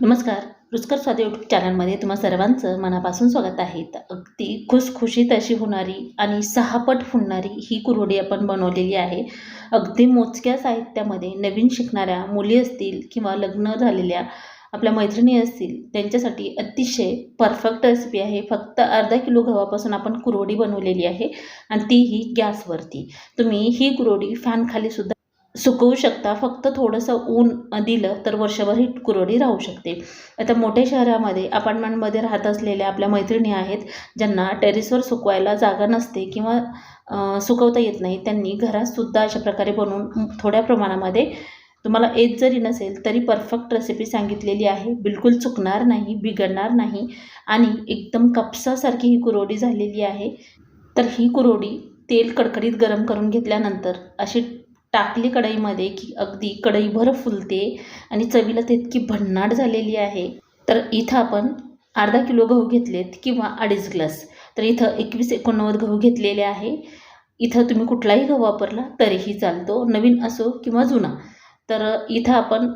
नमस्कार. रुचकर स्वाद यूट्यूब चॅनलमध्ये तुम्हा सर्वांचं मनापासून स्वागत आहे. अगदी खुसखुशीत अशी होणारी आणि सहापट फुलणारी ही कुरवडी आपण बनवलेली आहे. अगदी मोजक्या साहित्यामध्ये नवीन शिकणाऱ्या मुली असतील किंवा लग्न झालेल्या आपल्या मैत्रिणी असतील त्यांच्यासाठी अतिशय परफेक्ट रेसिपी आहे. फक्त अर्धा किलो गव्हापासून आपण कुरवडी बनवलेली आहे आणि तीही गॅसवरती. तुम्ही ही कुरवडी फॅनखालीसुद्धा सुकवू शकता. फक्त थोडंसं ऊन दिलं तर वर्षभर ही कुरवडी राहू शकते. आता मोठ्या शहरामध्ये अपार्टमेंटमध्ये राहत असलेल्या आपल्या मैत्रिणी आहेत ज्यांना टेरेसवर सुकवायला जागा नसते किंवा सुकवता येत नाही त्यांनी घरातसुद्धा अशा प्रकारे बनवून थोड्या प्रमाणामध्ये तुम्हाला येत जरी नसेल तरी परफेक्ट रेसिपी सांगितलेली आहे. बिलकुल चुकणार नाही बिघडणार नाही आणि एकदम कपसासारखी ही कुरवडी झालेली आहे. तर ही कुरवडी तेल कडकडीत गरम करून घेतल्यानंतर अशी टाकली कढईमध्ये की अगदी कढईभर फुलते आणि चवीला तितकी भन्नाट झालेली आहे. तर इथं आपण अर्धा किलो गहू घेतलेत किंवा अडीच ग्लास. तर इथं एकवीस एकोणनव्वद गहू घेतलेले आहे. इथं तुम्ही कुठलाही गहू वापरला तरीही चालतो नवीन असो किंवा जुना. तर इथं आपण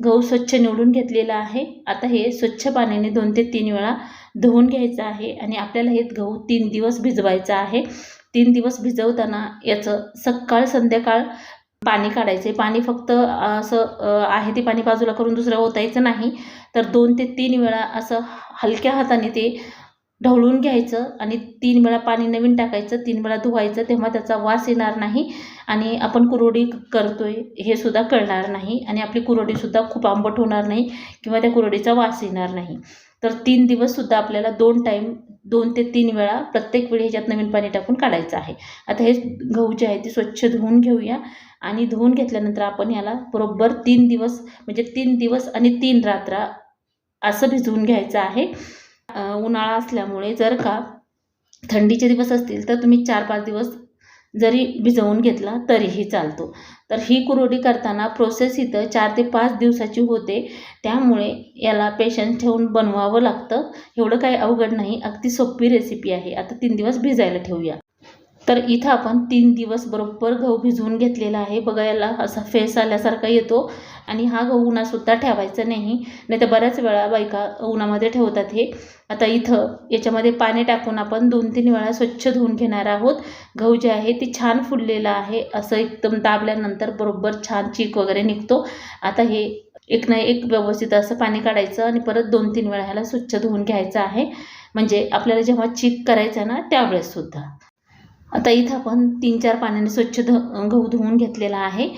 गहू स्वच्छ निवडून घेतलेला आहे. आता हे स्वच्छ पाण्याने दोन ते तीन वेळा धुवून घ्यायचं आहे आणि आपल्याला हे गहू तीन दिवस भिजवायचा आहे. तीन दिवस भिजवताना याचं सकाळ संध्याकाळ पाणी काढायचे. पाणी फक्त असं आहे ते पाणी बाजूला करून दुसरं ओतायचं नाही. तर दोन ते तीन वेळा असं हलक्या हाताने ते ढवळून घ्यायचं आणि तीन वेळा पाणी नवीन टाकायचं तीन वेळा धुवायचं तेव्हा त्याचा वास येणार नाही आणि आपण कुरवडी करतोय हे सुद्धा कळणार नाही आणि आपली कुरवडीसुद्धा खूप आंबट होणार नाही किंवा त्या कुरवडीचा वास येणार नाही. तर तीन दिवससुद्धा आपल्याला दोन टाईम दोन ते तीन वेळा प्रत्येक वेळी ह्याच्यात नवीन पाणी टाकून काढायचं आहे. आता हे गहू जे आहे ते स्वच्छ धुवून घेऊया आणि धुवून घेतल्यानंतर आपण याला बरोबर तीन दिवस म्हणजे तीन दिवस आणि तीन रात्र असं भिजवून घ्यायचं आहे. उन्हाळा असल्यामुळे जर का थंडीचे दिवस असतील तर तुम्ही चार पाच दिवस जरी भिजवून घेतला तरीही चालतो. तर ही कुरवडी करताना प्रोसेस इथं चार ते पाच दिवसाची होते. त्यामुळे याला पेशन्स ठेवून बनवावं लागतं. एवढं काही अवघड नाही. अगदी सोपी रेसिपी आहे. आता तीन दिवस भिजायला ठेवूया. तर इथं आपण तीन दिवस बरोबर गहू भिजवून घेतलेला आहे. बघा याला असा फेस आल्यासारखा येतो आणि हा गहू उन्हासुद्धा ठेवायचा नाही. नाही तर बऱ्याच वेळा बायका उन्हामध्ये ठेवतात हे. आता इथं याच्यामध्ये पाणी टाकून आपण दोन तीन वेळा स्वच्छ धुवून घेणार आहोत. गहू जे आहे ते छान फुललेलं आहे. असं एकदम दाबल्यानंतर बरोबर छान चीक वगैरे निघतो. आता हे एक ना एक व्यवस्थित असं पाणी काढायचं आणि परत दोन तीन वेळा ह्याला स्वच्छ धुवून घ्यायचं आहे. म्हणजे आपल्याला जेव्हा चीक करायचं ना त्यावेळेससुद्धा आता इथं आपण तीन चार पाण्याने स्वच्छ ध गहू धुवून घेतलेला आहे.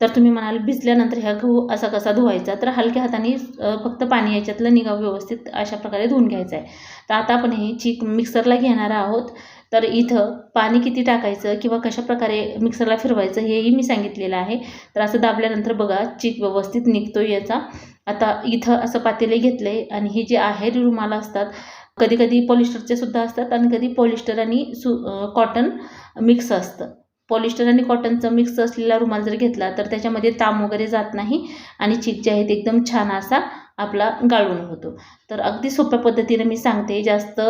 तर तुम्ही म्हणाल भिजल्यानंतर ह्या गहू असा कसा धुवायचा? तर हलक्या हाताने फक्त पाणी याच्यातलं निघावं व्यवस्थित अशा प्रकारे धुवून घ्यायचं आहे. तर आता आपण हे चीक मिक्सरला घेणार आहोत. तर इथं पाणी किती टाकायचं किंवा कशा प्रकारे मिक्सरला फिरवायचं हेही मी सांगितलेलं आहे. तर असं दाबल्यानंतर बघा चीक व्यवस्थित निघतो याचा. आता इथं असं पातेले घेतलं आहे आणि हे जे आहेर रुमाला असतात कधी कधी पॉलिस्टरचे सुद्धा असतात आणि कधी पॉलिस्टर आणि सु कॉटन मिक्स असतं. पॉलिस्टर आणि कॉटनचं मिक्स असलेला रुमाल जर घेतला तर त्याच्यामध्ये ताम वगैरे जात नाही आणि चीक जे आहे ते एकदम छान असा आपला गाळून होतो. तर अगदी सोप्या पद्धतीने मी सांगते जास्त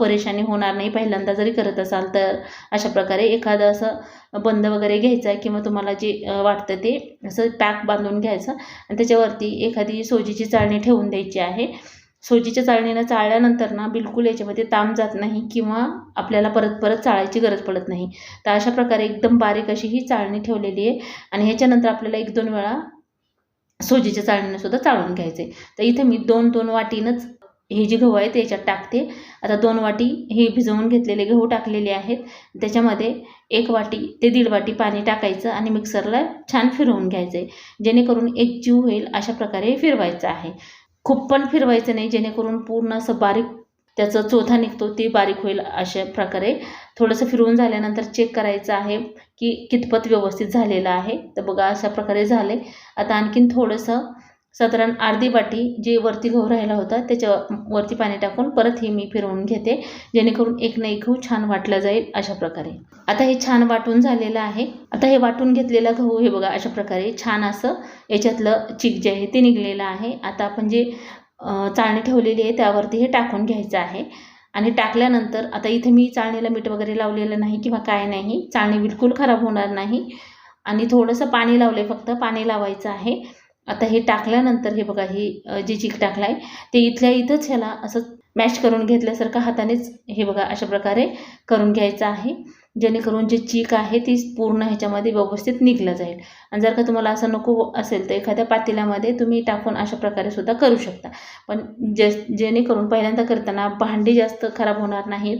परेशानी होणार नाही. पहिल्यांदा जरी करत असाल तर अशा प्रकारे एखादं असं बंद वगैरे घ्यायचा किंवा तुम्हाला जे वाटतं ते असं पॅक बांधून घ्यायचं. आणि त्याच्यावरती एखादी सोजीची चाळणी ठेवून द्यायची आहे. सोजीच्या चाळणीनं चाळल्यानंतर ना बिलकुल याच्यामध्ये ताम जात नाही किंवा आपल्याला परत परत चाळायची गरज पडत नाही. तर अशा प्रकारे एकदम बारीक अशी ही चाळणी ठेवलेली आहे आणि ह्याच्यानंतर आपल्याला एक दोन वेळा सोजीच्या चाळणीनं सुद्धा चाळून घ्यायचं आहे तर इथे मी दोन दोन वाटीनंच हे जे गहू आहे ते याच्यात टाकते. आता दोन वाटी हे भिजवून घेतलेले गहू टाकलेले आहेत. त्याच्यामध्ये एक वाटी ते दीड वाटी पाणी टाकायचं आणि मिक्सरला छान फिरवून घ्यायचं आहे जेणेकरून एक जीव होईल अशा प्रकारे फिरवायचं आहे. खूप पण फिरवायचं नाही जेणेकरून पूर्ण असं बारीक त्याचं चोथा निघतो ते बारीक होईल अशा प्रकारे. थोडंसं फिरवून झाल्यानंतर चेक करायचं आहे की कितपत व्यवस्थित झालेलं आहे. तर बघा अशा प्रकारे झाले आता आणखीन थोडंसं साधारण अर्धी बाटी जे वरती गहू राहिला होता त्याच्या वरती पाणी टाकून परत हे मी फिरवून घेते जेणेकरून एक ना एक गहू छान वाटला जाईल अशा प्रकारे. आता हे छान वाटून झालेलं आहे. आता हे वाटून घेतलेला गहू हे बघा अशा प्रकारे छान असं याच्यातलं चिक जे आहे ते निघलेलं आहे. आता आपण जे चाळणी ठेवलेली आहे त्यावरती हे टाकून घ्यायचं आहे. आणि टाकल्यानंतर आता इथे मी चाळणीला मीठ वगैरे लावलेलं नाही किंवा काय नाही चाळणी बिलकुल खराब होणार नाही. आणि थोडंसं पाणी लावलं फक्त पाणी लावायचं आहे. आता हे टाकल्यानंतर हे बघा ही जी चीक टाकला आहे ते इथल्या इथंच ह्याला असं मॅश करून घेतल्यासारखं हातानेच हे बघा अशा प्रकारे करून घ्यायचं आहे. जेणेकरून जे चीक आहे ती पूर्ण ह्याच्यामध्ये व्यवस्थित निघलं जाईल. आणि जर का तुम्हाला असं नको असेल तर एखाद्या पातेल्यामध्ये तुम्ही टाकून अशा प्रकारे सुद्धा करू शकता. पण जे जेणेकरून पहिल्यांदा करताना भांडी जास्त खराब होणार नाहीत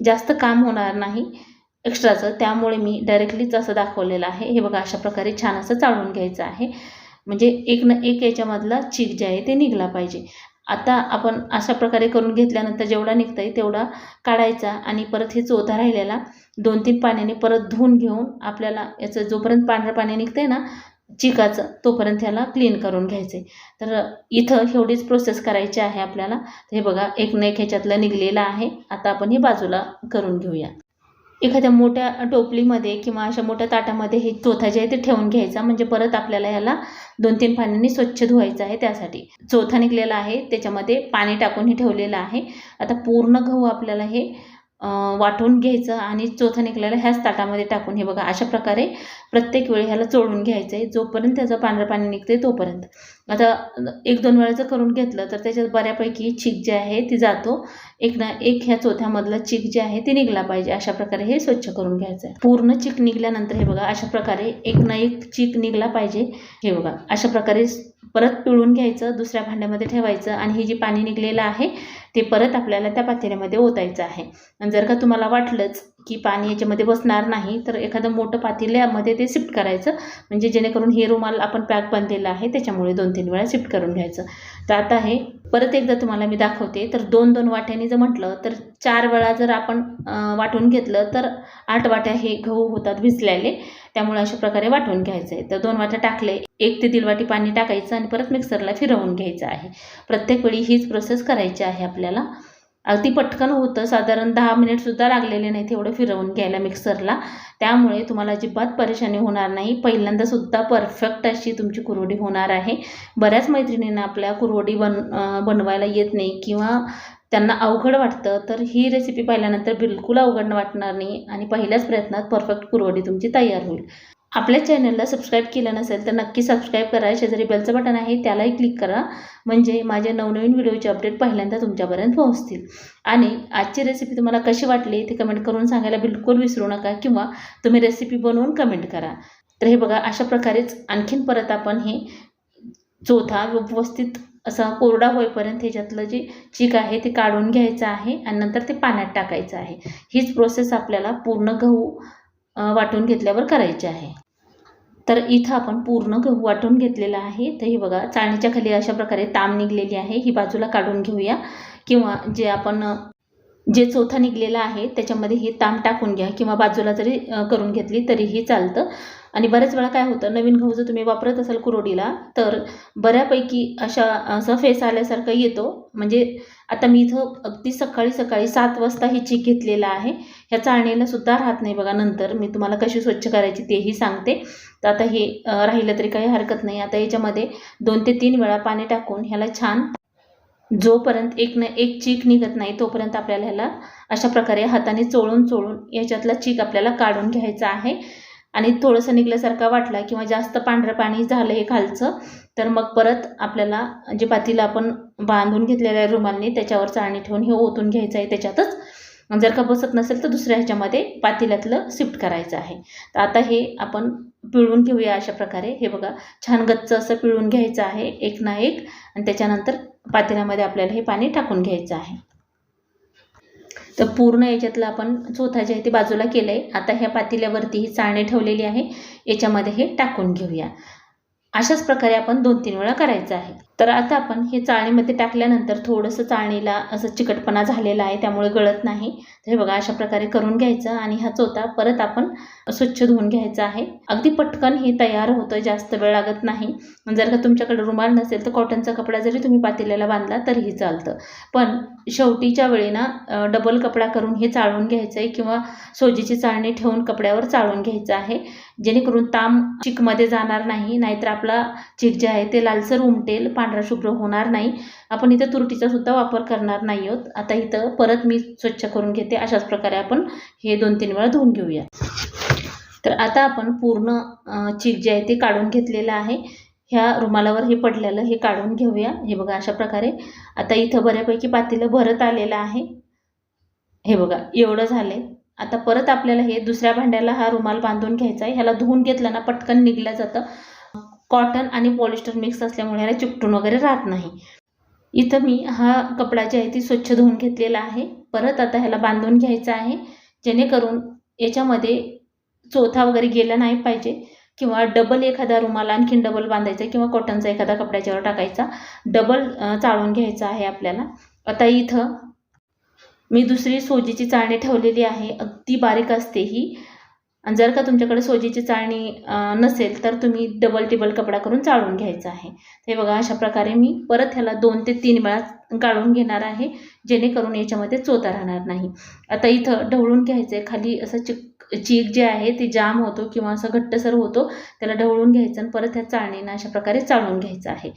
जास्त काम होणार नाही एक्स्ट्राचं त्यामुळे मी डायरेक्टलीच असं दाखवलेलं आहे. हे बघा अशा प्रकारे छान असं चाळून घ्यायचं आहे. म्हणजे एक न एक याच्यामधला चीक जे आहे ते निघला पाहिजे. आता आपण अशा प्रकारे करून घेतल्यानंतर जेवढा निघता आहे तेवढा काढायचा आणि परत हे चोथा राहिलेला दोन तीन पाण्याने परत धुवून घेऊन आपल्याला याचं जोपर्यंत पांढरं पाणी निघतंय ना चिकाचं तोपर्यंत ह्याला क्लीन करून घ्यायचं. आहे तर इथं एवढीच प्रोसेस करायची आहे आपल्याला. हे बघा एक न एक ह्याच्यातलं निघलेलं आहे. आता आपण हे बाजूला करून घेऊया. एखाद्या मोठ्या टोपलीमध्ये किंवा अशा मोठ्या ताटामध्ये हे चोथा जे आहे ते ठेवून घ्यायचा. म्हणजे परत आपल्याला ह्याला दोन तीन पाण्याने स्वच्छ धुवायचं आहे त्यासाठी. चोथा निघलेला आहे. त्याच्यामध्ये पाणी टाकूनही ठेवलेलं आहे. आता पूर्ण गहू आपल्याला हे वाटून घ्यायचं आणि चोथा निघालेला ह्याच ताटामध्ये टाकून हे बघा अशा प्रकारे प्रत्येक वेळी ह्याला चोळून घ्यायचं आहे जोपर्यंत त्याचं पांढरं पाणी निघते तोपर्यंत. आता एक दोन वेळाचं करून घेतलं तर त्याच्यात बऱ्यापैकी चीक जे आहे ती जातो. एक ना एक ह्या चोथ्यामधलं चीक जे आहे ते निघला पाहिजे. अशा प्रकारे हे स्वच्छ करून घ्यायचं आहे पूर्ण चीक निघल्यानंतर हे बघा अशा प्रकारे एक ना एक चीक निघला पाहिजे. हे बघा अशा प्रकारे परत पिळून घ्यायचं दुसऱ्या भांड्यामध्ये ठेवायचं आणि हे जे पाणी निघलेलं आहे ते परत आपल्याला त्या पातेल्यामध्ये ओतायचं आहे. आणि जर का तुम्हाला वाटलंच की पाणी याच्यामध्ये बसणार नाही तर एखादं मोठं पातेल्यामध्ये ते शिफ्ट करायचं. म्हणजे जेणेकरून हे रुमाल आपण पॅक बांधलेलं आहे त्याच्यामुळे दोन तीन वेळा शिफ्ट करून घ्यायचं. तर आता हे परत एकदा तुम्हाला मी दाखवते. तर दोन दोन वाट्यांनी जर म्हटलं तर चार वेळा जर आपण वाटून घेतलं तर आठ वाट्या हे गहू होतात भिजलेले. त्यामुळे अशा प्रकारे वाटून घ्यायचं आहे तर दोन वाट्या टाकले एक ते दीड वाटी पाणी टाकायचं आणि परत मिक्सरला फिरवून घ्यायचं आहे. प्रत्येक वेळी हीच प्रोसेस करायची आहे आपल्याला. अगदी पटकन होतं. साधारण दहा मिनिटसुद्धा लागलेले नाहीत एवढं फिरवून घ्यायला मिक्सरला त्यामुळे तुम्हाला अजिबात परेशानी होणार नाही. पहिल्यांदासुद्धा परफेक्ट अशी तुमची कुरवडी होणार आहे. बऱ्याच मैत्रिणींना आपल्या कुरवडी बन बनवायला येत नाही किंवा त्यांना अवघड वाटतं. तर ही रेसिपी पाहिल्यानंतर बिलकुल अवघड वाटणार नाही आणि पहिल्याच प्रयत्नात परफेक्ट कुरवडी तुमची तयार होईल. आपल्या चॅनलला सबस्क्राईब केलं नसेल तर नक्की सबस्क्राईब करा. शेजारी बेलचं बटन आहे त्यालाही क्लिक करा. म्हणजे माझे नवनवीन व्हिडिओचे अपडेट पहिल्यांदा तुमच्यापर्यंत पोहोचतील. आणि आजची रेसिपी तुम्हाला कशी वाटली ते कमेंट करून सांगायला बिलकुल विसरू नका किंवा तुम्ही रेसिपी बनवून कमेंट करा. तर हे बघा अशा प्रकारेच आणखीन परत आपण हे चोथा व्यवस्थित असा कोरडा होईपर्यंत ह्याच्यातलं जे चीक आहे ते काढून घ्यायचं आहे आणि नंतर ते पाण्यात टाकायचं आहे. हीच प्रोसेस आपल्याला पूर्ण गहू वाटून घेतल्यावर करायचे आहे. तर इथं आपण पूर्ण गहू वाटून घेतलेला आहे. तर हे बघा चाळणीच्या खाली अशा प्रकारे ताम निघलेली आहे. ही बाजूला काढून घेऊया. किंवा जे आपण जे चोथा निघलेला आहे त्याच्यामध्ये हे ताम टाकून घ्या. किंवा बाजूला जरी करून घेतली तरीही चालतं. आणि बऱ्याच वेळा काय होतं नवीन गहू जर तुम्ही वापरत असाल कुरोडीला तर बऱ्यापैकी अशा असं फेस आल्यासारखं येतो. म्हणजे आता मी इथं अगदी सकाळी सकाळी सात वाजता ही चीक घेतलेला आहे. ह्या चाळणीला सुद्धा राहत नाही बघा नंतर. मी तुम्हाला कशी स्वच्छ करायची तेही सांगते. तर आता हे राहिलं तरी काही हरकत नाही. आता याच्यामध्ये दोन ते तीन वेळा पाणी टाकून ह्याला छान जोपर्यंत एक न एक चीक निघत नाही तोपर्यंत आपल्याला ह्याला अशा प्रकारे हाताने चोळून चोळून याच्यातला चीक आपल्याला काढून घ्यायचा आहे. आणि थोडंसं निघल्यासारखा वाटला किंवा जास्त पांढरं पाणी झालं हे खालचं तर मग परत आपल्याला जे पातीला आपण बांधून घेतलेल्या रुमालने त्याच्यावर चाळणी ठेवून हे ओतून घ्यायचं आहे. त्याच्यातच जर का बसत नसेल तर दुसऱ्या ह्याच्यामध्ये पातेल्यातलं शिफ्ट करायचं आहे. तर आता हे आपण पिळून घेऊया अशा प्रकारे. हे बघा छान गच्च असं पिळून घ्यायचं आहे एक ना एक. आणि त्याच्यानंतर पातेल्यामध्ये आपल्याला हे पाणी टाकून घ्यायचं आहे. तर पूर्ण याच्यातलं आपण चोथा जे आहे ते बाजूला केलं आहे आता ह्या पातेल्यावरती ही चाळणी ठेवलेली आहे. याच्यामध्ये हे टाकून घेऊया. अशाच प्रकारे आपण दोन तीन वेळा करायचं आहे. तर आता आपण हे चाळणीमध्ये टाकल्यानंतर थोडंसं चाळणीला असं चिकटपणा झालेला आहे त्यामुळे गळत नाही. तर हे बघा अशा प्रकारे करून घ्यायचं आणि हा चोथा परत आपण स्वच्छ धुवून घ्यायचा आहे. अगदी पटकन हे तयार होतं जास्त वेळ लागत नाही. जर का तुमच्याकडे रुमाल नसेल तर कॉटनचा कपडा जरी तुम्ही पातेल्याला बांधला तरीही चालतं. पण शेवटीच्या वेळी ना डबल कपडा करून हे चाळून घ्यायचं आहे किंवा सोजीची चाळणी ठेवून कपड्यावर चाळून घ्यायचं आहे. जेणेकरून ताम चिकमध्ये जाणार नाही नाहीतर आपला चिक जे आहे ते लालसर उमटेल पांढरा शुभ्र होणार नाही. आपण इथं तुरटीचा सुद्धा वापर करणार नाही आहोत. आता इथं परत मी स्वच्छ करून घेते. अशाच प्रकारे आपण हे दोन तीन वेळा धुवून घेऊया. तर आता आपण पूर्ण चीक जे आहे ते काढून घेतलेलं आहे. ह्या रुमालावर हे पडलेलं हे काढून घेऊया. हे बघा अशा प्रकारे. आता इथं बऱ्यापैकी पातेलं भरत आलेलं आहे. हे बघा एवढं झालं आता परत आपल्याला हे दुसऱ्या भांड्याला हा रुमाल बांधून घ्यायचा आहे. ह्याला धुवून घेतलं ना पटकन निघलं जातं. कॉटन आणि पॉलिस्टर मिक्स असल्यामुळे ह्याला चिकटून वगैरे राहत नाही. इथं मी हा कपडा जे आहे ती स्वच्छ धुवून घेतलेला आहे. परत आता ह्याला बांधून घ्यायचं आहे. जेणेकरून याच्यामध्ये चोथा वगैरे गेला नाही पाहिजे किंवा डबल एखादा रुमाल आणखीन डबल बांधायचा किंवा कॉटनचा एखादा कपड्याच्यावर टाकायचा. डबल चाळून घ्यायचा आहे आपल्याला. आता इथं मी दुसरी सोजीची चाळणी ठेवलेली आहे. अगदी बारीक असते ही. आणि जर का तुमच्याकडे सोजीची चाळणी नसेल तर तुम्ही डबल टेबल कपडा करून चाळून घ्यायचा आहे. हे बघा अशा प्रकारे मी परत ह्याला दोन ते तीन वेळा गाळून घेणार आहे जेणेकरून याच्यामध्ये चोता राहणार नाही. आता इथं ढवळून घ्यायचं आहे खाली असं चिक चीक जे आहे ती जाम होतो किंवा असं घट्टसर होतो त्याला ढवळून घ्यायचं आणि परत ह्या चाळणीनं अशा प्रकारे चाळून घ्यायचं आहे.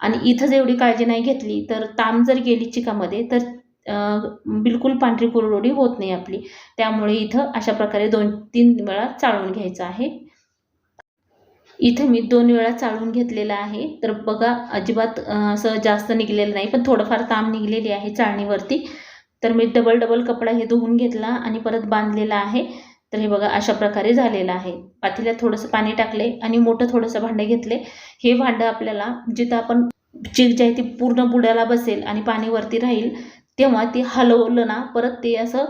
आणि इथं जर एवढी काळजी नाही घेतली तर ताम जर गेली चिकामध्ये तर बिलकुल पांढरी कुरडोडी होत नाही आपली. त्यामुळे इथं अशा प्रकारे दोन तीन वेळा चाळून घ्यायचं आहे. इथं मी दोन वेळा चाळून घेतलेलं आहे. तर बघा अजिबात असं जास्त निघलेलं नाही पण थोडंफार ताम निघलेली आहे चाळणीवरती. तर मी डबल डबल कपडा हे धुवून घेतला आणि परत बांधलेला आहे. तर हे बघा अशा प्रकारे झालेलं आहे. पातेल्यात थोडंसं पाणी टाकले आणि मोठं थोडंसं भांडं घेतले. हे भांडं आपल्याला जिथं आपण चिक जी आहे ती पूर्ण बुडाला बसेल आणि पाणी वरती राहील तेव्हा ते हलवलं ना परत ते असं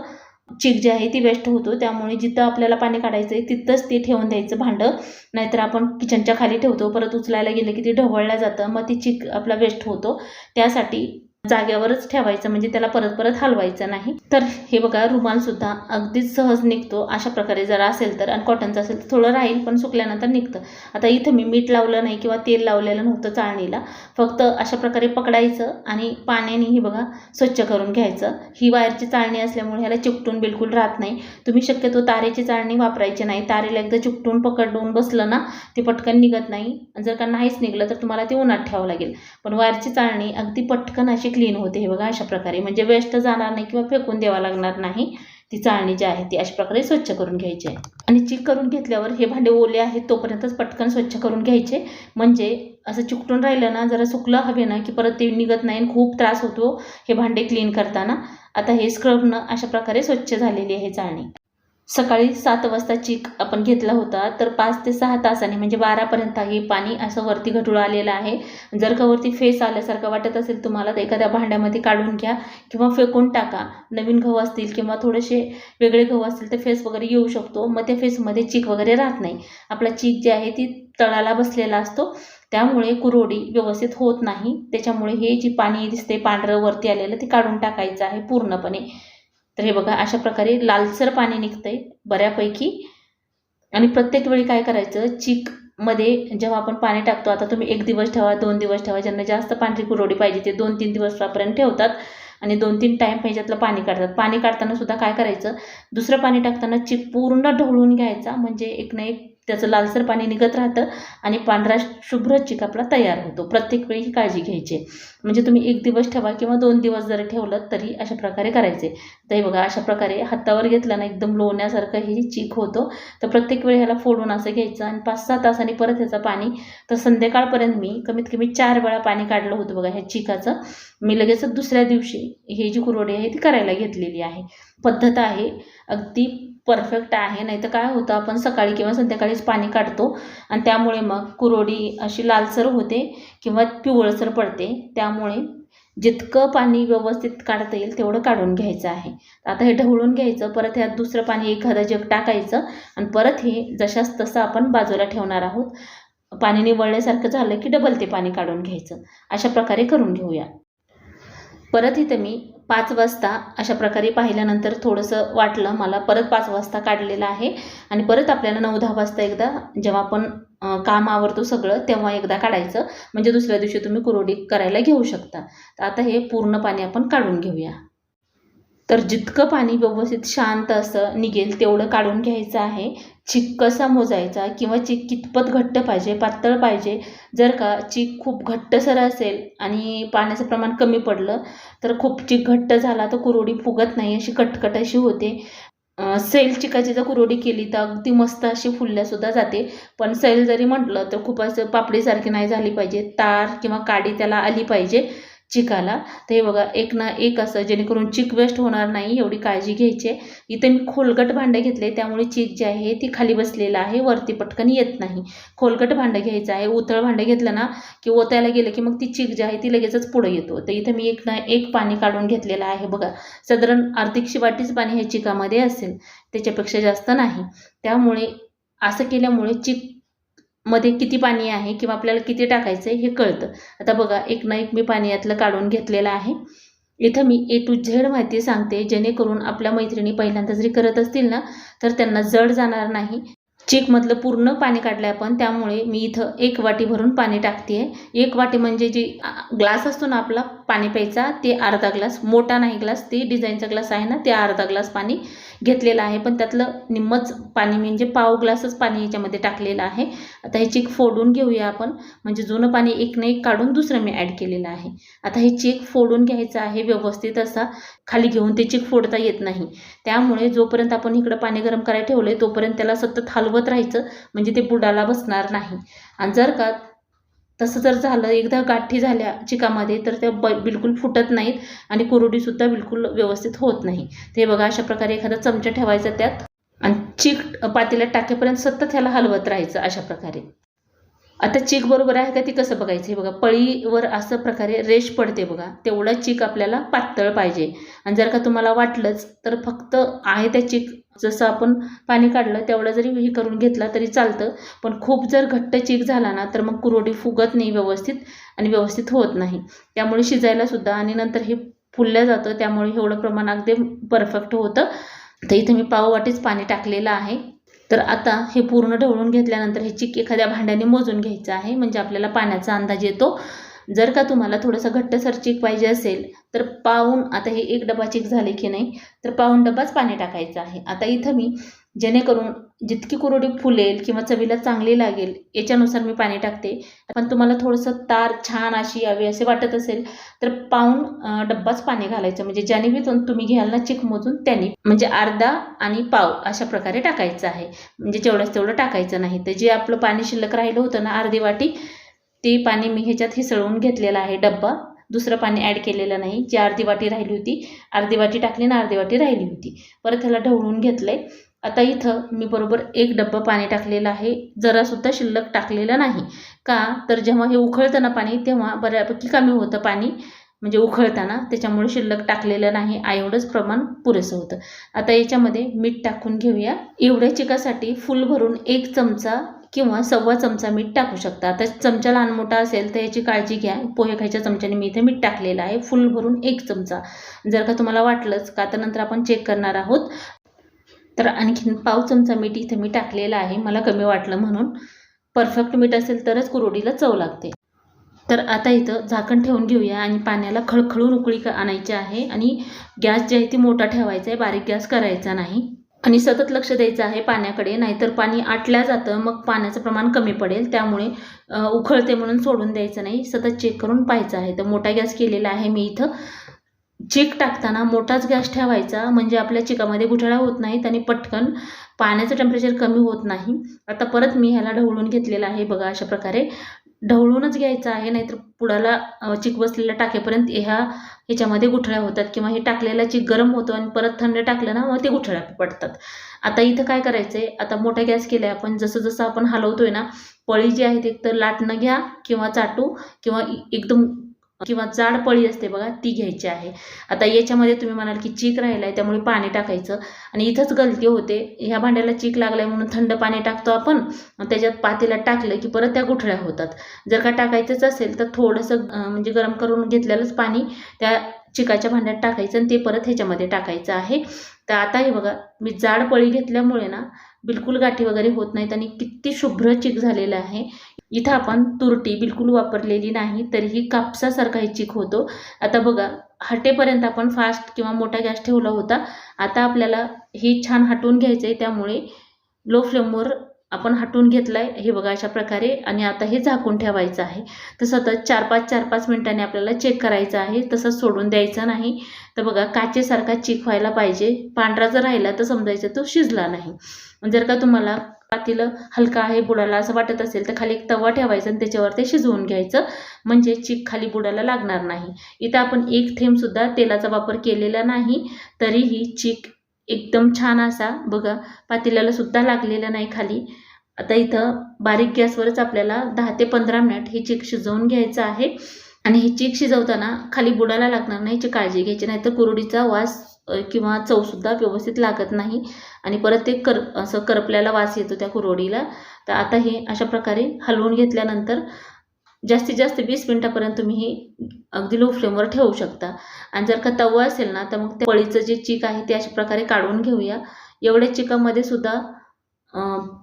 चिक जे आहे ती वेस्ट होतो. त्यामुळे जिथं आपल्याला पाणी काढायचं आहे तिथंच ते ठेवून द्यायचं भांडं. नाहीतर आपण किचनच्या खाली ठेवतो परत उचलायला गेलं की ते ढवळलं जातं मग ती चिक आपला वेस्ट होतो. त्यासाठी जाग्यावरच ठेवायचं म्हणजे त्याला परत परत हलवायचं नाही. तर हे बघा रुमालसुद्धा अगदीच सहज निघतो. अशा प्रकारे जरा असेल तर आणि कॉटनचं असेल तर थोडं राहील पण सुकल्यानंतर निघतं. आता इथं मी मीठ लावलं नाही किंवा तेल लावलेलं नव्हतं चाळणीला. फक्त अशा प्रकारे पकडायचं आणि पाण्याने हे बघा स्वच्छ करून घ्यायचं. ही वायरची चाळणी असल्यामुळे ह्याला चिकटून बिलकुल राहत नाही. तुम्ही शक्यतो तारेची चाळणी वापरायची नाही. तारेला एकदा चिकटून पकडून बसलं ना ते पटकन निघत नाही. जर का नाहीच निघलं तर तुम्हाला ते उन्हात ठेवावं लागेल. पण वायरची चाळणी अगदी पटकन अशी क्लीन होते हे बघा अशा प्रकारे. म्हणजे वेस्ट जाणार नाही किंवा फेकून द्यावा लागणार नाही. ती चाळणी जी आहे ती अशा प्रकारे स्वच्छ करून घ्यायची आहे. आणि चिक करून घेतल्यावर हे भांडे ओले आहेत तोपर्यंतच पटकन स्वच्छ करून घ्यायचे. म्हणजे असं चिकटून राहिलं ना जरा सुकलं हवे ना की परत ते निघत नाही आणि खूप त्रास होतो हे भांडे क्लीन करताना. आता हे स्क्रबनं अशा प्रकारे स्वच्छ झालेली आहे चाळणी. सकाळी सात वाजता चीक आपण घेतला होता तर पाच ते सहा तासाने म्हणजे बारापर्यंत हे पाणी असं वरती घटूळ आलेलं आहे. जर का वरती फेस आल्यासारखं वाटत असेल तुम्हाला तर एखाद्या भांड्यामध्ये काढून घ्या किंवा फेकून टाका. नवीन गहू असतील किंवा थोडेसे वेगळे गहू असतील तर फेस वगैरे येऊ शकतो. मग त्या फेसमध्ये चीक वगैरे राहत नाही. आपला चीक जे आहे ती तळाला बसलेला असतो. त्यामुळे कुरोडी व्यवस्थित होत नाही. त्याच्यामुळे हे जी पाणी दिसते पांढरं वरती आलेलं ते काढून टाकायचं आहे पूर्णपणे. तर हे बघा अशा प्रकारे लालसर पाणी निघतंय बऱ्यापैकी. आणि प्रत्येक वेळी काय करायचं चिकमध्ये जेव्हा आपण पाणी टाकतो आता तुम्ही एक दिवस ठेवा दोन दिवस ठेवा ज्यांना जास्त पांढरी कुरोडी पाहिजे ते दोन तीन दिवसापर्यंत ठेवतात. आणि दोन तीन टाईम ह्याच्यातलं पाणी काढतात. पाणी काढताना सुद्धा काय करायचं दुसरं पाणी टाकताना चिक पूर्ण ढवळून घ्यायचा म्हणजे एक ना एक त्याचं लालसर पाणी निघत राहतं आणि पांढरा शुभ्र चिक आपला तयार होतो. प्रत्येक वेळी ही काळजी घ्यायची. म्हणजे तुम्ही एक दिवस ठेवा किंवा दोन दिवस जरी ठेवलं तरी अशा प्रकारे करायचे. तर हे बघा अशा प्रकारे हातावर घेतलं ना एकदम लोण्यासारखं हे चिक होतं. तर प्रत्येक वेळी ह्याला फोडून असं घ्यायचं आणि पाच सहा तासांनी परत ह्याचं पाणी तर संध्याकाळपर्यंत मी कमीत कमी चार वेळा पाणी काढलं होतं बघा ह्या चिकाचं. मी लगेचच दुसऱ्या दिवशी ही जी कुरवडी आहे ती करायला घेतलेली आहे. पद्धत आहे अगदी परफेक्ट आहे. नाही तर काय होतं आपण सकाळी किंवा संध्याकाळीच पाणी काढतो आणि त्यामुळे मग कुरोडी अशी लालसर होते किंवा पिवळसर पडते. त्यामुळे जितकं पाणी व्यवस्थित काढता येईल तेवढं काढून घ्यायचं आहे. आता हे ढवळून घ्यायचं परत ह्यात दुसरं पाणी एखादं जग टाकायचं आणि परत हे जशाच तसं आपण बाजूला ठेवणार आहोत. पाणी निवळल्यासारखं झालं की डबल ते पाणी काढून घ्यायचं. अशा प्रकारे करून घेऊया. परत इथं मी पाच वाजता अशा प्रकारे पाहिल्यानंतर थोडंसं वाटलं मला परत पाच वाजता काढलेलं आहे. आणि परत आपल्याला नऊ दहा वाजता एकदा जेव्हा आपण काम आवरतो सगळं तेव्हा एकदा काढायचं. म्हणजे दुसऱ्या दिवशी तुम्ही कुरोडी करायला घेऊ शकता. तर आता हे पूर्ण पाणी आपण काढून घेऊया. तर जितकं पाणी व्यवस्थित शांत असं निघेल तेवढं काढून घ्यायचं आहे. चिक कसा मोजायचा किंवा चिक कितपत घट्ट पाहिजे पातळ पाहिजे जर का चिक खूप घट्टसर असेल आणि पाण्याचं प्रमाण कमी पडलं तर खूप चिक घट्ट झाला तर कुरोडी फुगत नाही अशी कटकट अशी होते. सैल चिकाची जर कुरोडी केली तर अगदी मस्त अशी फुलल्यासुद्धा जाते. पण सैल जरी म्हटलं तर खूप असं पापडीसारखी नाही झाली पाहिजे. तार किंवा काडी त्याला आली पाहिजे. चिकाला. तर हे बघा एक ना एक असं जेणेकरून चिक वेस्ट होणार नाही एवढी काळजी घ्यायची आहे. इथे मी खोलगट भांडं घेतले त्यामुळे चिक जे आहे ती खाली बसलेलं आहे वरती पटकन येत नाही. खोलगट भांडं घ्यायचं आहे उतळ भांडं घेतलं ना की ओतायला गेलं की मग ती चिक जी आहे ती लगेचच पुढं येतो. तर इथं मी एक ना एक पाणी काढून घेतलेलं आहे बघा. साधारण अर्धिकशी वाटीच पाणी ह्या चिकामध्ये असेल त्याच्यापेक्षा जास्त नाही. त्यामुळे असं केल्यामुळे चिक मध्ये किती पाणी आहे किंवा आपल्याला किती टाकायचं आहे हे कळतं. आता बघा एक ना एक मी पाणी यातलं काढून घेतलेलं आहे. इथं मी ए टू झेड माहिती सांगते जेणेकरून आपल्या मैत्रिणी पहिल्यांदा जरी करत असतील ना तर त्यांना जड जाणार नाही. चेकमधलं पूर्ण पाणी काढलं आहे आपण त्यामुळे मी इथं एक वाटी भरून पाणी टाकते आहे एक वाटी म्हणजे जी ग्लास असतो ना आपला पाणी प्यायचा ते अर्धा ग्लास मोठा नाही ग्लास ते डिझाईनचा ग्लास आहे ना ते अर्धा ग्लास पाणी घेतलेलं आहे. पण त्यातलं निम्मच पाणी म्हणजे पाव ग्लासच पाणी याच्यामध्ये टाकलेलं आहे. आता हे चेक फोडून घेऊया आपण. म्हणजे जुनं पाणी एक ना एक काढून दुसरं मी ॲड केलेलं आहे. आता हे चेक फोडून घ्यायचं आहे व्यवस्थित असा. खाली घेऊन ते चेक फोडता येत नाही. त्यामुळे जोपर्यंत आपण इकडं पाणी गरम करायला ठेवलं आहे तोपर्यंत त्याला सतत हलवत राहायचं. म्हणजे ते बुडाला बसणार नाही. आणि जर का तसं जर झालं एकदा गाठी झाल्या चिकामध्ये तर त्या ब बिलकुल फुटत नाहीत आणि कुरडीसुद्धा बिलकुल व्यवस्थित होत नाही. ते बघा अशा प्रकारे एखादा चमचा ठेवायचा त्यात आणि चीक पातेल्यात टाकेपर्यंत सतत ह्याला हलवत राहायचं अशा प्रकारे. आता चीक बरोबर आहे का ती कसं बघायचं? हे बघा पळीवर असं प्रकारे रेश पडते बघा तेवढा चीक आपल्याला पातळ पाहिजे. आणि जर का तुम्हाला वाटलंच तर फक्त आहे त्या चीक जसं आपण पाणी काढलं तेवढं जरी हे करून घेतला तरी चालतं. पण खूप जर घट्ट चीक झाला ना तर मग कुरोडी फुगत नाही व्यवस्थित आणि व्यवस्थित होत नाही. त्यामुळे शिजायलासुद्धा आणि नंतर हे फुललं जातं त्यामुळे एवढं प्रमाण अगदी परफेक्ट होतं. तर इथे मी पाववाटीच पाणी टाकलेलं आहे. तर आता हे पूर्ण ढवळून घेतल्यानंतर हे चिक एखाद्या भांड्याने मोजून घ्यायचं आहे. म्हणजे आपल्याला पाण्याचा अंदाज येतो. जर का तुम्हाला थोडंसं घट्टसर चीक पाहिजे असेल तर पाहून आता हे एक डबा चीक झाले की नाही तर पाहून डबाच पाणी टाकायचं आहे. आता इथं मी जेणेकरून जितकी कुरडी फुलेल किंवा चवीला चांगली लागेल याच्यानुसार मी पाणी टाकते. पण तुम्हाला थोडंसं तार छान अशी यावी असे वाटत असेल तर पाहून डब्बाच पाणी घालायचं. म्हणजे ज्याने बी तुम्ही घ्याल ना चिक मोजून त्याने. म्हणजे अर्धा आणि पाव अशा प्रकारे टाकायचं आहे. म्हणजे जेवढंच तेवढं टाकायचं नाही. तर जे आपलं पाणी शिल्लक राहिलं होतं ना अर्धी वाटी ते पाणी मी ह्याच्यात हिसळून घेतलेलं आहे डब्बा. दुसरं पाणी ॲड केलेलं नाही. जी अर्धी वाटी राहिली होती अर्धी वाटी टाकली ना अर्धी वाटी राहिली होती. परत ह्याला ढवळून घेतलं आहे आता इथं मी बरोबर एक डब्बा पाणी टाकलेलं आहे. जरासुद्धा शिल्लक टाकलेलं नाही. का? तर जेव्हा हे उखळताना पाणी तेव्हा बऱ्यापैकी कमी होतं पाणी. म्हणजे उखळताना. त्याच्यामुळे शिल्लक टाकलेलं नाही. एवढंच प्रमाण पुरेसं होतं. आता याच्यामध्ये मीठ टाकून घेऊया. एवढ्या चिकासाठी फुल भरून एक चमचा किंवा सव्वा चमचा मीठ टाकू शकता. आता चमचा लहान मोठा असेल तर याची काळजी घ्या. पोहे खायच्या चमच्याने मी इथे मीठ टाकलेलं आहे. फुल भरून एक चमचा. जर का तुम्हाला वाटलंच का तर नंतर आपण चेक करणार आहोत. तर आणखीन पाव चमचा मीठ इथे मी टाकलेलं आहे. मला कमी वाटलं म्हणून. परफेक्ट मीठ असेल तरच कुरोडीला चव लागते. तर आता इथं झाकण ठेवून घेऊया आणि पाण्याला खळखळून उकळी आणायची आहे. आणि गॅस जे आहे ती मोठा ठेवायचा आहे. बारीक गॅस करायचा नाही. आणि सतत लक्ष द्यायचं आहे पाण्याकडे नाहीतर पाणी आटल्या जातं मग पाण्याचं प्रमाण कमी पडेल. त्यामुळे उखळते म्हणून सोडून द्यायचं नाही. सतत चेक करून पाहायचं आहे. तर मोठा गॅस केलेला आहे मी इथं. चेक टाकताना मोठाच गॅस ठेवायचा म्हणजे आपल्या चिकामध्ये गुठळा होत नाहीत आणि पटकन पाण्याचं टेम्परेचर कमी होत नाही. आता परत मी ह्याला ढवळून घेतलेलं आहे बघा अशा प्रकारे. ढवळूनच घ्यायचं आहे नाहीतर पुढाला चिक बसलेल्या टाकेपर्यंत ह्या ह्याच्यामध्ये गुठळ्या होतात किंवा हे टाकलेला चिक गरम होतो आणि परत थंड टाकलं ना मग ते गुठळ्या पडतात. आता इथं काय करायचं आहे आता मोठा गॅस केला आहे आपण जसं जसं आपण हलवतोय ना पळी जी आहे ती एकतर लाटणं घ्या किंवा चाटू किंवा एकदम किंवा जाड पळी असते बघा ती घ्यायची आहे. आता याच्यामध्ये तुम्ही म्हणाल की चीक राहिला आहे त्यामुळे पाणी टाकायचं. आणि इथंच गलती होते. ह्या भांड्याला चीक लागलाय म्हणून थंड पाणी टाकतो आपण. त्याच्यात पातेला टाकलं की परत त्या गुठळ्या होतात. जर का टाकायचंच असेल तर थोडंसं म्हणजे गरम करून घेतलेलंच पाणी त्या चिकाच्या भांड्यात टाकायचं आणि ते परत ह्याच्यामध्ये टाकायचं आहे. तर आता हे बघा मी जाड पळी घेतल्यामुळे ना बिलकुल गाठी वगैरे होत नाहीत आणि किती शुभ्र चिक झालेलं आहे. इथं आपण तुरटी बिलकुल वापरलेली नाही तरीही कापसासारखा हे चिक होतो. आता बघा हटेपर्यंत आपण फास्ट किंवा मोठा गॅस ठेवला होता आता आपल्याला हे छान हटवून घ्यायचं आहे त्यामुळे लो फ्लेमवर आपण हटवून घेतला आहे हे बघा अशा प्रकारे आणि आता हे झाकून ठेवायचं आहे. तर सतत चार पाच चार पाच मिनिटांनी आपल्याला चेक करायचं आहे तसंच सोडून द्यायचं नाही. तर बघा काचेसारखा चीक व्हायला पाहिजे. पांढरा जर राहिला तर समजायचं तो शिजला नाही. जर का तुम्हाला पातेलं हलका आहे बुडाला असं वाटत असेल तर खाली एक तवा ठेवायचा आणि त्याच्यावर ते शिजवून घ्यायचं. म्हणजे चीक खाली बुडाला लागणार नाही. इथं आपण एक थेंबसुद्धा तेलाचा वापर केलेला नाही. तरीही चीक एकदम छान असा बघा पातेल्याला सुद्धा लागलेला नाही खाली. आता इथं बारीक गॅसवरच आपल्याला दहा ते पंधरा मिनिट हे चीक शिजवून घ्यायचं आहे. आणि हे चीक शिजवताना खाली बुडाला लागणार नाही याची काळजी घ्यायची नाही तर कुरडीचा वास किंवा चवसुद्धा व्यवस्थित लागत नाही. आणि परत ते कर असं करपल्याला वास येतो त्या कुरवडीला. तर आता हे अशा प्रकारे हलवून घेतल्यानंतर जास्तीत जास्त वीस मिनटापर्यंत तुम्ही हे अगदी लो फ्लेमवर ठेवू शकता. आणि जर का तवा असेल ना तर मग ते पळीचं जे चीक आहे ते अशा प्रकारे काढून घेऊया. एवढ्या चिकामध्ये सुद्धा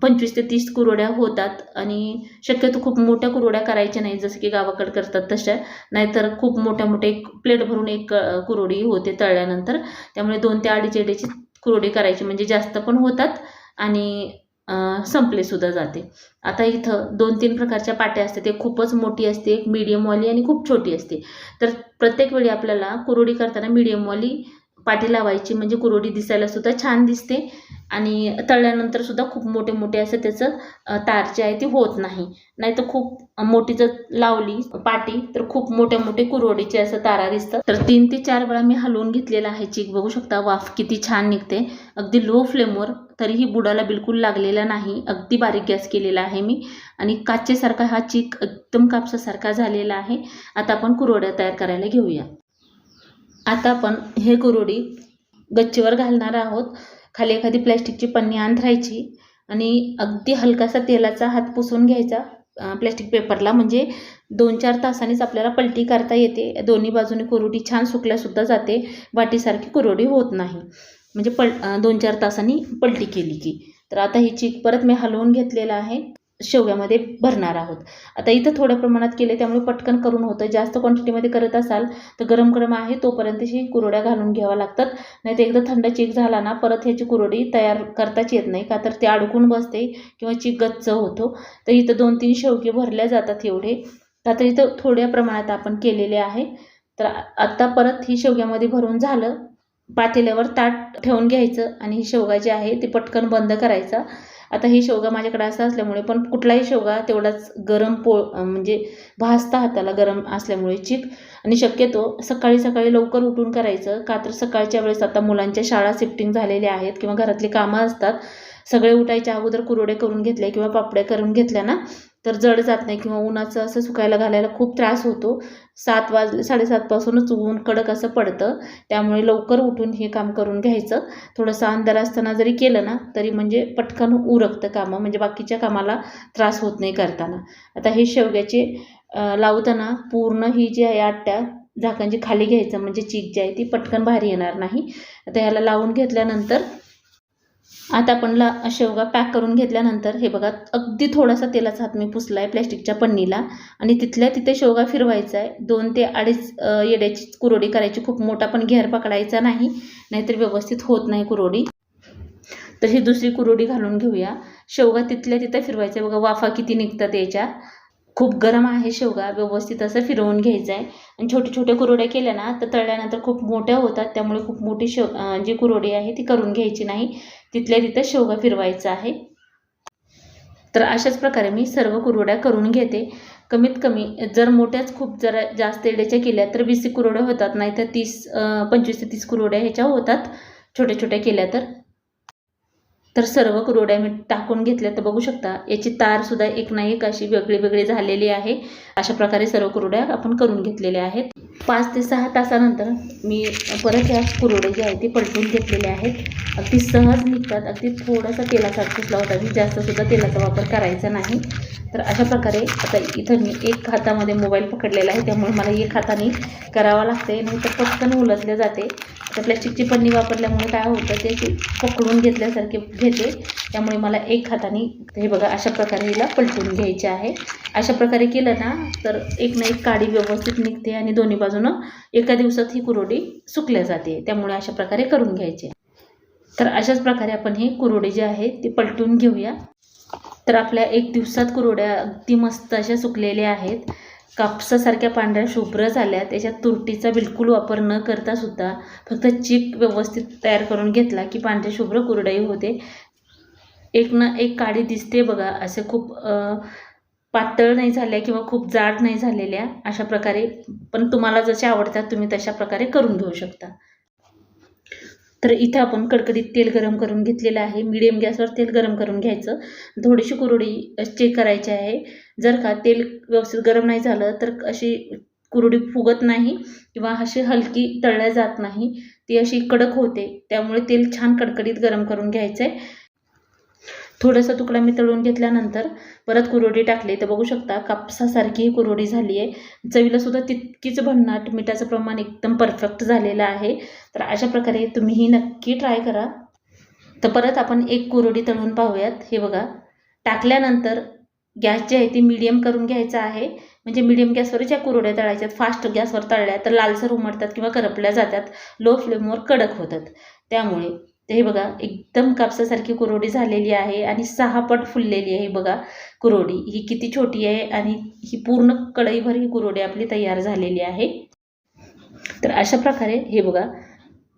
पंचवीस ते तीस कुरोड्या होतात आणि शक्यतो खूप मोठ्या कुरोड्या करायच्या नाही जसं की गावाकडे करतात तशा. नाहीतर खूप मोठ्या मोठ्या एक प्लेट भरून एक अं, कुरोडी होते तळल्यानंतर. त्यामुळे दोन ते अडीच एडेची कुरोडी करायची म्हणजे जास्त पण होतात आणि संपले सुद्धा जाते. आता इथं दोन तीन प्रकारच्या पाट्या असतात. ते खूपच मोठी असते एक मीडियमवाली आणि खूप छोटी असते. तर प्रत्येक वेळी आपल्याला कुरोडी करताना मीडियमवाली पाठी लावायची म्हणजे कुरोडी दिसायला सुद्धा छान दिसते. आणि तळल्यानंतर सुद्धा खूप मोठे मोठे असं त्याचं तार जे आहे ती होत नाही. नाहीतर खूप मोठी जर लावली पाटी तर खूप मोठे मोठे कुरोडीचे असं तारा दिसतात. तर तीन ते चार वेळा मी हलवून घेतलेला आहे चीक. बघू शकता वाफ किती छान निघते. अगदी लो फ्लेमवर तरीही बुडाला बिलकुल लागलेला नाही. अगदी बारीक गॅस केलेला आहे मी. आणि काचेसारखा हा चीक एकदम कापसासारखा झालेला आहे. आता आपण कुरोड्या तयार करायला घेऊया. आता आपण हे कुरोडी गच्चीवर घालणार आहोत. खाली एखादी प्लॅस्टिकची पन्नी अंथरायची आणि अगदी हलकासा तेलाचा हात पुसून घ्यायचा प्लॅस्टिक पेपरला. म्हणजे दोन चार तासांनीच आपल्याला पलटी करता येते. दोन्ही बाजूने कुरोडी छान सुकल्यासुद्धा जाते. वाटीसारखी कुरोडी होत नाही. म्हणजे पल दोन चार तासांनी पलटी केली की. तर आता ही चीक परत मी हलवून घेतलेलं आहे. शेवग्यामध्ये भरणार आहोत. आता इथं थोड्या प्रमाणात केले त्यामुळे पटकन करून होतं. जास्त क्वांटिटीमध्ये करत असाल तर गरम गरम आहे तोपर्यंतशी कुरड्या कुरोड्या घालून घ्याव्या लागतात. नाही तर एकदा थंड चीक झाला ना परत ह्याची कुरोडी तयार करताच येत नाही. का तर ते अडकून बसते किंवा चीक गच्च होतो. तर इथं दोन तीन शेवगे भरल्या जातात एवढे. का तर इथं थोड्या प्रमाणात आपण केलेले आहे. तर आत्ता परत ही शेवग्यामध्ये भरून झालं पातेल्यावर ताट ठेवून घ्यायचं आणि ही शेवगा जी आहे ती पटकन बंद करायचा. आता हे शेवगा माझ्याकडे असं असल्यामुळे पण कुठलाही शेवगा तेवढाच गरम पोळ म्हणजे भाजता हाताला गरम असल्यामुळे चिक. आणि शक्यतो सकाळी सकाळी लवकर उठून करायचं. का तर सकाळच्या वेळेस आता मुलांच्या शाळा शिफ्टिंग झालेल्या आहेत किंवा घरातली कामं असतात. सगळे उठायच्या अगोदर कुरोडे करून घेतले किंवा पापड्या करून घेतल्या ना तर जड जात नाही किंवा उन्हाचं असं सुकायला घालायला खूप त्रास होतो. सात वाजले साडेसातपासूनच ऊन कडक असं पडतं. त्यामुळे लवकर उठून हे काम करून घ्यायचं. थोडंसं अंधार असताना जरी केलं ना तरी म्हणजे पटकन उरकतं कामं. म्हणजे बाकीच्या कामाला त्रास होत नाही करताना. आता हे शेवग्याचे लावताना पूर्ण ही जी आहे आट्ट्या झाकण जी खाली घ्यायचं. म्हणजे चीक जी आहे ती पटकन बाहेर येणार नाही. आता ह्याला लावून घेतल्यानंतर आता आपण ला शेवगा पॅक करून घेतल्यानंतर हे बघा अगदी थोडासा तेलाचा हात मी पुसला आहे प्लॅस्टिकच्या पन्नीला. आणि तिथल्या तिथे शेवगा फिरवायचा आहे दोन ते अडीच येड्याची कुरोडी करायची. खूप मोठा पण घेर पकडायचा नाही. नाहीतर व्यवस्थित होत नाही कुरोडी. तर ही दुसरी कुरोडी घालून घेऊया. शेवगा तिथल्या तिथं फिरवायचं आहे बघा वाफा किती निघतात याच्या. खूप गरम आहे शेवगा व्यवस्थित असं फिरवून घ्यायचं आहे आणि छोटे छोटे कुरोड्या केल्या ना तर तळल्यानंतर खूप मोठ्या होतात. त्यामुळे खूप मोठी शेव जी कुरोडी आहे ती करून घ्यायची नाही. तिथल्या तिथं शेवगा फिरवायचा आहे. तर अशाच प्रकारे मी सर्व कुरवड्या करून घेते. कमीत कमी जर मोठ्याच खूप जरा जास्त एड्याच्या केल्या तर वीस कुरवड्या होतात नाही तर तीस पंचवीस ते तीस कुरवड्या ह्याच्या होतात छोट्या छोट्या केल्या तर. तर सर्व कुरोड्या मी टाकून घेतल्या. तर बघू शकता याची तारसुद्धा एक ना एक अशी वेगळी वेगळी झालेली आहे. अशा प्रकारे सर्व कुरोड्या आपण करून घेतलेल्या आहेत. पाच ते सहा तासानंतर मी परत ह्या कुरवडे जे आहेत ती पलटून घेतलेल्या आहेत. अगदी सहज निघतात. अगदी थोडासा तेलासारखंच लावतात होता. जास्तसुद्धा तेलाचा वापर करायचा नाही. तर अशा प्रकारे आता इथं मी एक हातामध्ये मोबाईल पकडलेला आहे त्यामुळे मला एक हाताने करावं लागते नाही तर पटकन उलटले जाते. तर प्लॅस्टिकची पन्नी वापरल्यामुळे काय होतं ते पकडून घेतल्यासारखे घेते त्यामुळे मला एक हाताने हे बघा अशा प्रकारे हिला पलटून घ्यायचे आहे. अशा प्रकारे केलं ना तर एक ना एक काडी व्यवस्थित निघते आणि दोन्ही बाजूनं एका दिवसात ही कुरोडी सुकल्या जाते. त्यामुळे अशा प्रकारे करून घ्यायचे. तर अशाच प्रकारे आपण ही कुरोडी जी आहे ती पलटून घेऊया. तर आपल्या एक दिवसात कुरोड्या अगदी मस्त अशा सुकलेल्या आहेत. कापसासारख्या पांढऱ्या शुभ्र झाल्या त्याच्यात तुरटीचा बिलकुल वापर न करता सुद्धा फक्त चीक व्यवस्थित तयार करून घेतला की पांढऱ्या शुभ्र कुरडई होते. एक ना एक काडी दिसते बघा असे खूप पातळ नाही झाल्या किंवा खूप जाड नाही झालेल्या अशा प्रकारे पण तुम्हाला जसे आवडतात तुम्ही तशा प्रकारे करून घेऊ शकता. तर इथं आपण कडकडीत तेल गरम करून घेतलेलं आहे. मीडियम गॅसवर तेल गरम करून घ्यायचं. थोडीशी कुरडी चेक करायची आहे. जर का तेल व्यवस्थित गरम नाही झालं तर अशी कुरडी फुगत नाही किंवा अशी हलकी तळल्या जात नाही. ती अशी कडक होते. त्यामुळे तेल छान कडकडीत गरम करून घ्यायचं आहे थोडंसं तुकडा मी तळून घेतल्यानंतर परत कुरोडी टाकली. तर बघू शकता कापसासारखी ही कुरोडी झाली आहे. चवीलासुद्धा तितकीच भन्नाट मिठाचं प्रमाण एकदम परफेक्ट झालेलं आहे. तर अशा प्रकारे तुम्हीही नक्की ट्राय करा. तर परत आपण एक कुरोडी तळून पाहूयात. हे बघा टाकल्यानंतर गॅस जे आहे ती मीडियम करून घ्यायचा आहे. म्हणजे मीडियम गॅसवरच या कुरोड्या तळायच्यात. फास्ट गॅसवर तळल्या तर लालसर उमटतात किंवा करपल्या जातात. लो फ्लेमवर कडक होतात. त्यामुळे ते हे बघा एकदम कापसासारखी कुरोडी झालेली आहे आणि सहा पट फुललेली आहे बघा कुरोडी ही किती छोटी आहे आणि ही पूर्ण कढईभर ही कुरोडी आपली तयार झालेली आहे. तर अशा प्रकारे हे बघा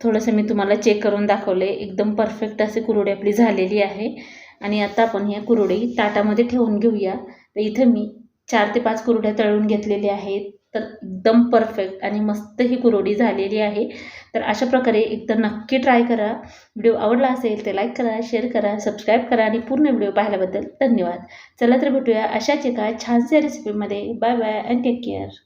थोडंसं मी तुम्हाला चेक करून दाखवले एकदम परफेक्ट अशी कुरोडी आपली झालेली आहे. आणि आता आपण ह्या कुरोडी ताटामध्ये ठेवून घेऊया. तर इथं मी चार ते पाच कुरड्या तळून घेतलेल्या आहेत. तर एकदम परफेक्ट आणि मस्त ही कुरोडी झालेली आहे. तर अशा प्रकारे एकदा नक्की ट्राय करा. व्हिडिओ आवडला असेल तर लाईक करा शेअर करा सबस्क्राईब करा आणि पूर्ण व्हिडिओ पाहिल्याबद्दल धन्यवाद. चला तर भेटूया अशाच एका छानशा रेसिपीमध्ये bye bye and take care